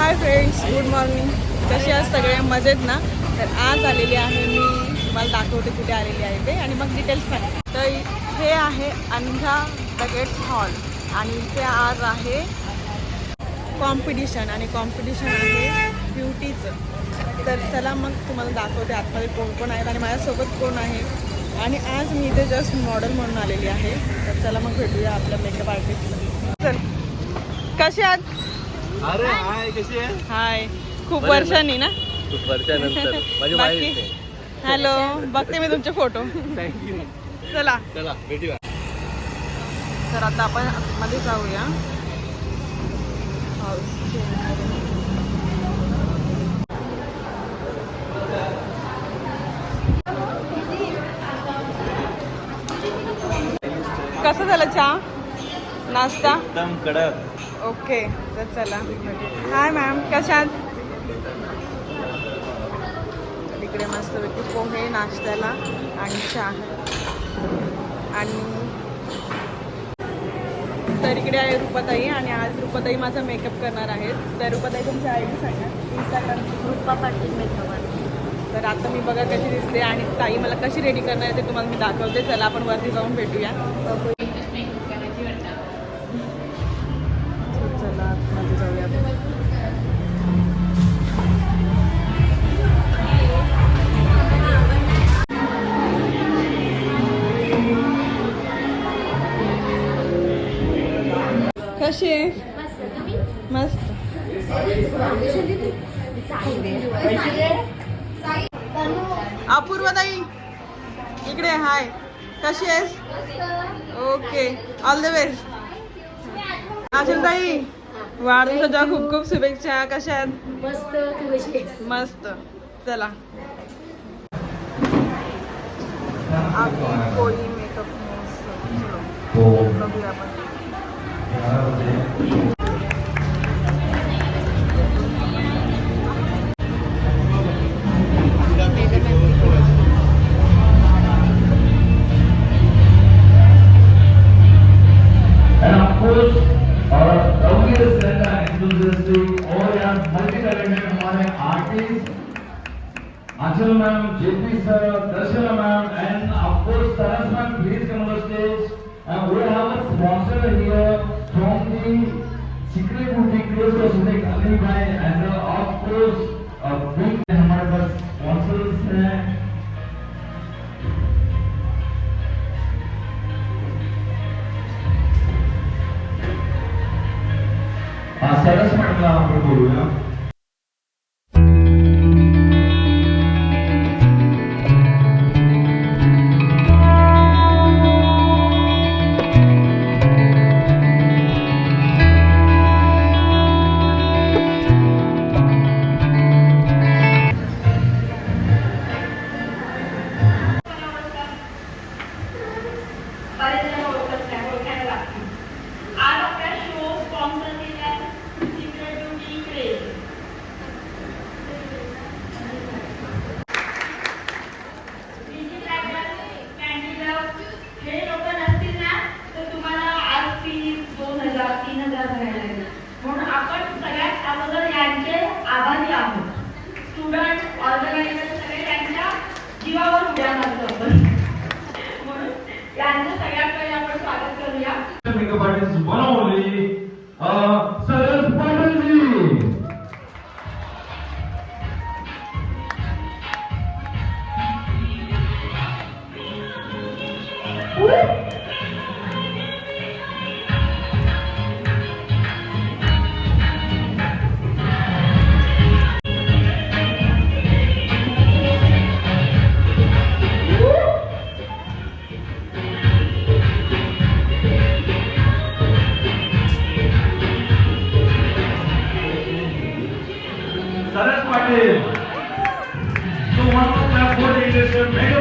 Hi friends good morning. कसे आज सगळे? मजेत ना? तर आज आलेली आहे मी. तुम्हाला दाखवते कुठे आलेली आहे ते आणि मग डिटेल्स सांग तर हे आहे अंधा बगेट हॉल आणि इथे आज आहे कॉम्पिटिशन आणि कॉम्पिटिशन आहे ब्युटीचं तर चला मग तुम्हाला दाखवते आतमध्ये कोण कोण आहेत आणि माझ्यासोबत कोण आहे. आणि आज मी इथे जस्ट मॉडेल म्हणून आलेली आहे. तर चला मग भेटूया आपल्या मेकअप आर्टिस्टला चल. कसे आहात? अरे हाय कशी आहे? हाय. खूप बरं ना? वर्षांनी ना? खूप वर्षानंतर. माझी बाकी? हॅलो बघते मी तुमचे फोटो. थँक्यू चला. चला भेटूया. तर आता आपण मध्ये जाऊया. कसं झालं चहा? नाश्ता? एकदम कडक. ओके तर चला. हाय मॅम कशात इकडे मस्तपैकी पोहे नाश्त्याला आणि चहा. आणि तर इकडे आहे रुपाताई आणि आज रुपाताई माझा मेकअप करणार आहेत. तर रुपाताई तुमची आय डी सांगा इंस्टाग्राम रुपा पाटील मेकअप तर आता मी बघा कशी दिसते आणि ताई मला कशी रेडी करणार आहे ते तुम्हाला मी दाखवते. चला आपण वरती जाऊन भेटूया. कशी आहेस ओके ऑल द बेस्ट ताई वाढदिवसाच्या खूप खूप शुभेच्छा कशा आहेत? मस्त चला आपली कोळी मेकअप बघूया आपण our Ravi Sreta enthusiastic और यहाँ multi talented हमारे artists, Achal ma'am, JP sir, Darshana ma'am, and of course Taras ma'am, please come on the stage. And we have a sponsor here from the Secret Boutique close to Sudhir Ali Bhai, and uh, of हा सरस म्हटलं आपण बोलूया makeup artist बनवली सरस மிக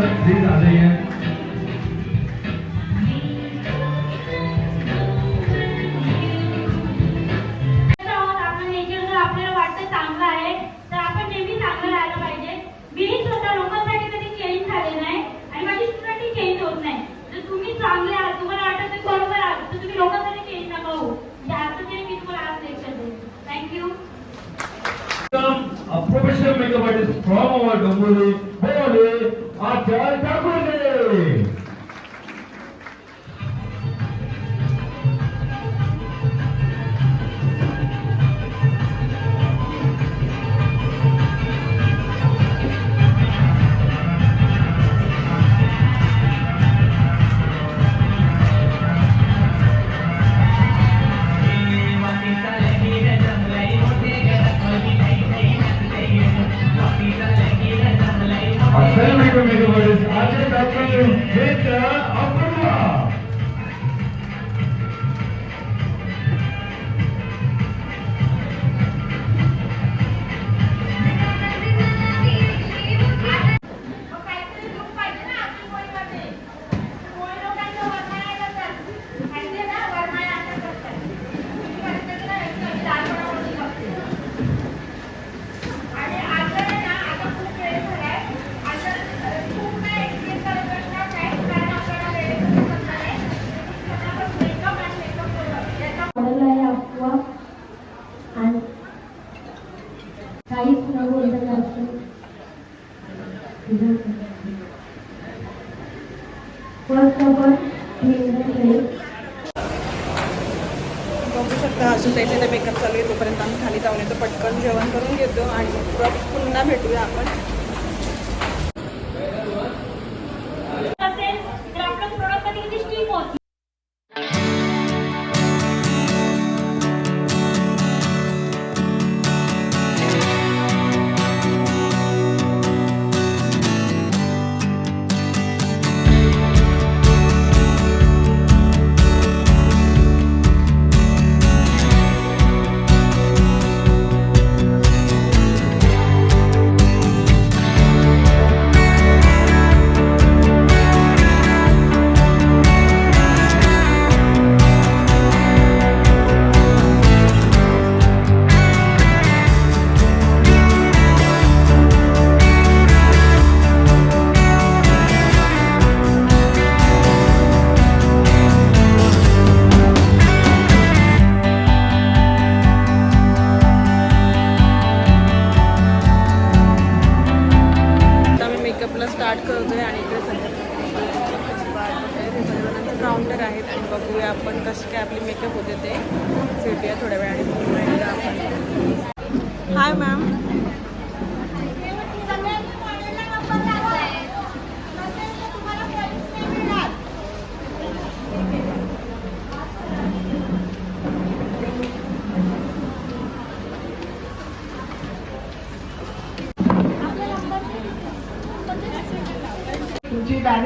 lecture देईन thank you a professional makeup artist from our Dongoli, ఆ జాబితాకు बघू शकता. अजून त्याचे ते मेकअप चालू आहे तोपर्यंत आम्ही खाली जाऊन येतो. पटकन जेवण करून घेतो आणि पुन्हा भेटूया आपण.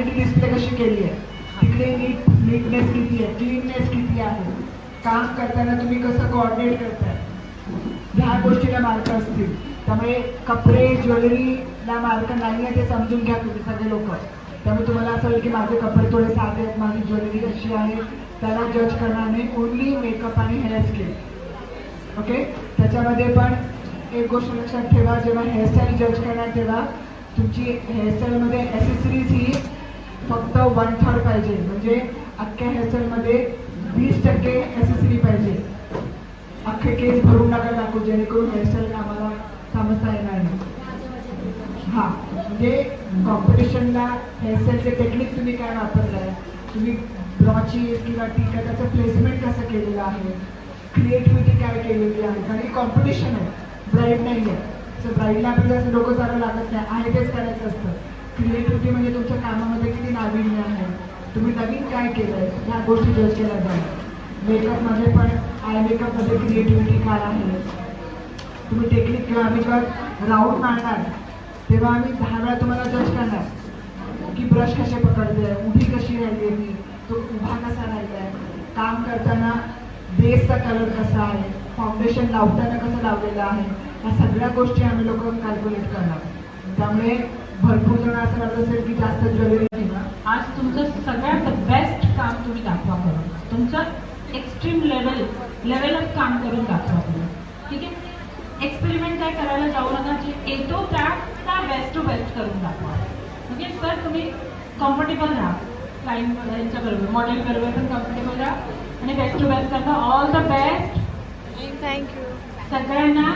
तुमची डिस्प्ले कशी केली आहे? तिकडे नीट नीटनेस किती आहे? क्लीननेस किती आहे? काम करताना तुम्ही कसं कोऑर्डिनेट करताय? ह्या गोष्टीला मार्क असतील. त्यामुळे कपडे ज्वेलरीला मार्क नाही आहे ते समजून घ्या तुम्ही सगळे लोक. त्यामुळे तुम्हाला असं होईल की माझे कपडे थोडे साधे आहेत माझी ज्वेलरी कशी आहे? त्याला जज करणार नाही ओनली मेकअप आणि हेअर स्किल ओके त्याच्यामध्ये पण एक गोष्ट लक्षात ठेवा जेव्हा हेअरस्टाईल जज करणार तेव्हा तुमची हेअरस्टाईलमध्ये ॲसेसरीज ही फक्त वन थर्ड पाहिजे. म्हणजे अख्ख्या हेअरस्टाईलमध्ये वीस टक्के ॲसेसरी पाहिजे. अख्खे केस भरून नका टाकू जेणेकरून हेअरस्टाईल आम्हाला समजता येणार नाही. हा म्हणजे कॉम्पिटिशनला हेअरस्टाईलचे टेक्निक तुम्ही काय वापरलाय? तुम्ही ब्रॉची किंवा टीका त्याचं प्लेसमेंट कसं केलेलं आहे? क्रिएटिव्हिटी काय केलेली आहे? कारण की कॉम्पिटिशन आहे. ब्राईड नाही आहे सो ब्राईडला आपल्याला असं डोकं चालू लागत नाही. आहे तेच करायचं असतं. क्रिएटिव्हिटी म्हणजे तुमच्या कामामध्ये किती नाविन्य आहे? तुम्ही नवीन काय केलं आहे ह्या गोष्टी जज केल्या जातात मेकअपमध्ये पण आय मेकअपमध्ये क्रिएटिव्हिटी काय आहे. तुम्ही टेक्निक किंवा आम्ही जेव्हा राऊंड मारणार तेव्हा आम्ही दहा वेळा तुम्हाला जज करणार. की ब्रश कसे पकडते उभी कशी राहिली आहे तो उभा कसा राहिला आहे काम करताना बेसचा कलर कसा आहे? फाउंडेशन लावताना कसं लावलेलं आहे? या सगळ्या गोष्टी आम्ही लोक कॅल्क्युलेट करणार. त्यामुळे भरपूर जण असं वाटत असेल की जास्त ज्वेलरी आज तुमचं सगळ्यात बेस्ट काम तुम्ही दाखवा करून. तुमचं एक्स्ट्रीम लेवल लेवल ऑफ काम करून दाखवा तुम्ही ठीक आहे? एक्सपेरिमेंट काय करायला जाऊ नका जे येतो त्या त्या बेस्ट टू बेस्ट करून दाखवा. ओके सर तुम्ही कम्फर्टेबल राहा. क्लाइंट यांच्याबरोबर मॉडेल बरोबर पण कम्फर्टेबल राहा. आणि बेस्ट टू बेस्ट करता. All the best thank you सगळ्यांना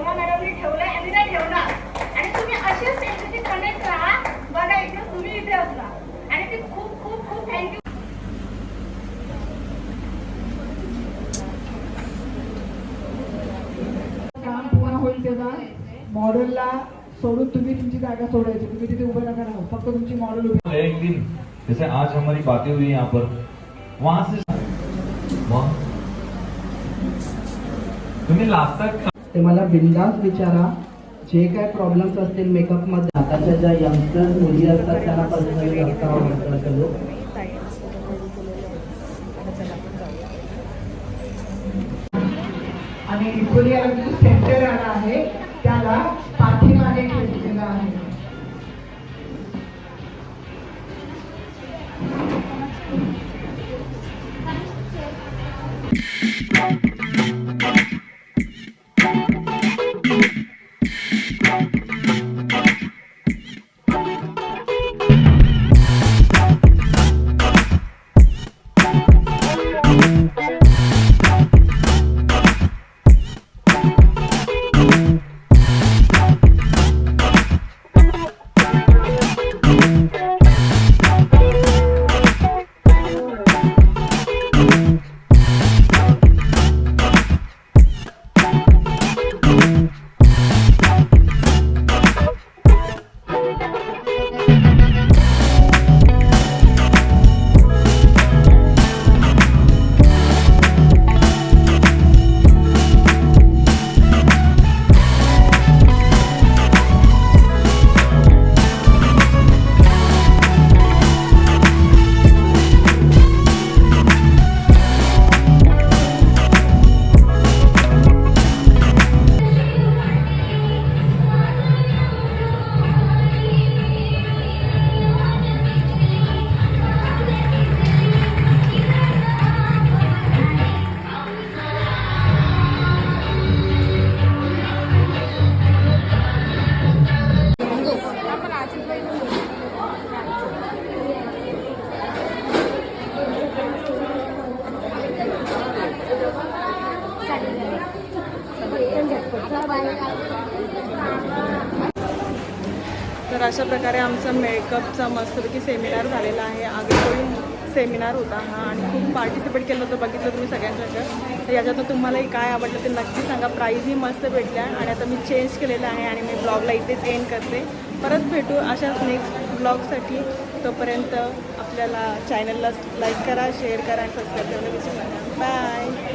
हेमा मॅडमने ठेवलंय आणि नाही ठेवणार. आणि तुम्ही असेच त्यांच्याशी कनेक्ट राहा. बघा इथे तुम्ही इथे असला. आणि ते खूप खूप खूप थँक्यू काम पूर्ण होईल तेव्हा मॉडेलला सोडून तुम्ही तुमची जागा सोडायची. तुम्ही तिथे उभं नका राहू फक्त तुमची मॉडेल उभी एक दिन जैसे आज हमारी बातें हुई यहाँ पर वहाँ से वहाँ? तुम्ही लास्ट तक ते मला बिंदास विचारा. जे काय प्रॉब्लेम्स असतील मेकअपमध्ये आताच्या ज्या यंगस्टर्स मुली असतात त्यांना पर्सनली जास्त आवडतात लोक. आणि इक्वली जो सेंटर आला आहे त्याला पाठीमागे खेचलेला आहे. तर अशा प्रकारे आमचा मेकअपचा मस्तपैकी सेमिनार झालेला आहे. आगळी सेमिनार होता हा आणि खूप पार्टिसिपेट केलं होतं बघितलं तुम्ही सगळ्यांच्याकडं तर याच्यातून तुम्हालाही काय आवडलं ते नक्की सांगा. प्राईजही मस्त भेटल्या आणि आता मी चेंज केलेलं आहे आणि मी ब्लॉगला इथेच एंड करते. परत भेटू अशाच नेक्स्ट ब्लॉगसाठी तोपर्यंत आपल्याला चॅनलला लाईक करा शेअर करा आणि सबस्क्राईब करायला विचार बाय